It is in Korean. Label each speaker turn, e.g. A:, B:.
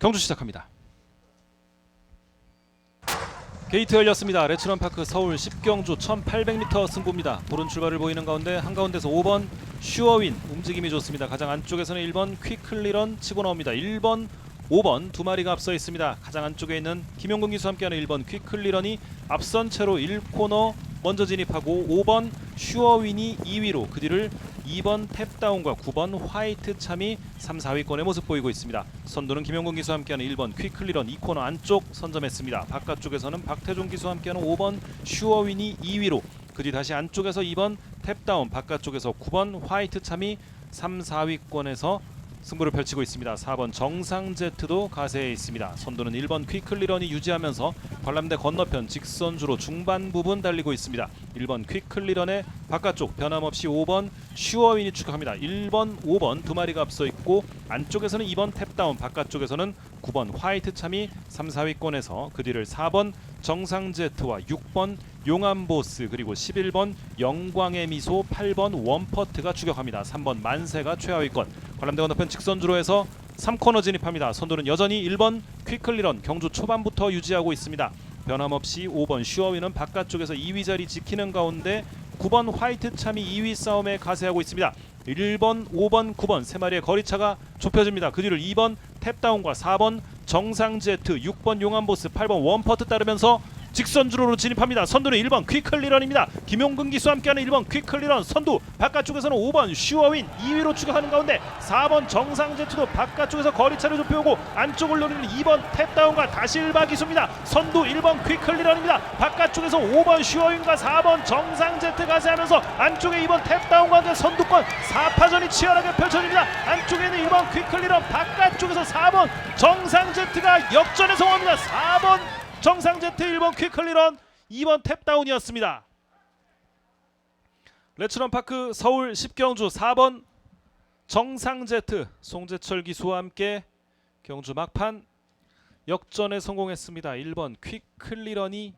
A: 경주 시작합니다. 게이트 열렸습니다. 레츠런 파크 서울 10경주 1800m 승부입니다. 보른 출발을 보이는 가운데 한가운데서 5번 슈어윈 움직임이 좋습니다. 가장 안쪽에서는 1번 퀵클리런 치고 나옵니다. 1번 5번 두 마리가 앞서 있습니다. 가장 안쪽에 있는 김용근 기수 함께하는 1번 퀵클리런이 앞선 채로 1코너 먼저 진입하고 5번 슈어윈이 2위로 그 뒤를 2번 탭다운과 9번 화이트 참이 3, 4위권의 모습 보이고 있습니다. 선두는 김용근 기수와 함께하는 1번 퀵클리런 2코너 안쪽 선점했습니다. 바깥쪽에서는 박태종 기수와 함께하는 5번 슈어윈이 2위로 그 뒤 다시 안쪽에서 2번 탭다운 바깥쪽에서 9번 화이트 참이 3, 4위권에서 승부를 펼치고 있습니다. 4번 정상 제트도 가세해 있습니다. 선두는 1번 퀵클리런이 유지하면서 관람대 건너편 직선주로 중반 부분 달리고 있습니다. 1번 퀵클리런의 바깥쪽 변함없이 5번 슈어윈이 추격합니다. 1번, 5번 두 마리가 앞서 있고 안쪽에서는 2번 탭다운 바깥쪽에서는 9번 화이트 참이 3, 4위권에서 그 뒤를 4번 정상 제트와 6번 용암보스 그리고 11번 영광의 미소 8번 원퍼트가 추격합니다. 3번 만세가 최하위권 관람대 건너편 직선주로 해서 3코너 진입합니다. 선두는 여전히 1번 퀵클리런 경주 초반부터 유지하고 있습니다. 변함없이 5번 슈어윈은 바깥쪽에서 2위 자리 지키는 가운데 9번 화이트 참이 2위 싸움에 가세하고 있습니다. 1번, 5번, 9번 세 마리의 거리차가 좁혀집니다. 그 뒤를 2번 탭다운과 4번 정상제트, 6번 용암보스, 8번 원퍼트 따르면서 직선주로로 진입합니다. 선두는 1번 퀵클리런입니다. 김용근 기수와 함께하는 1번 퀵클리런 선두 바깥쪽에서는 5번 슈어윈 2위로 추격하는 가운데 4번 정상제트도 바깥쪽에서 거리차를 좁혀오고 안쪽을 노리는 2번 탭다운과 다시 1바 기수입니다. 선두 1번 퀵클리런입니다. 바깥쪽에서 5번 슈어윈과 4번 정상제트 가세하면서 안쪽에 2번 탭다운과 함께 선두권 4파전이 치열하게 펼쳐집니다. 안쪽에는 1번 퀵클리런 바깥쪽에서 4번 정상제트가 역전에 성공합니다. 4번 정상제트 1번 퀵클리런 2번 탭다운이었습니다. 레츠런 파크 서울 10경주 4번 정상제트 송재철 기수와 함께 경주 막판 역전에 성공했습니다. 1번 퀵클리런이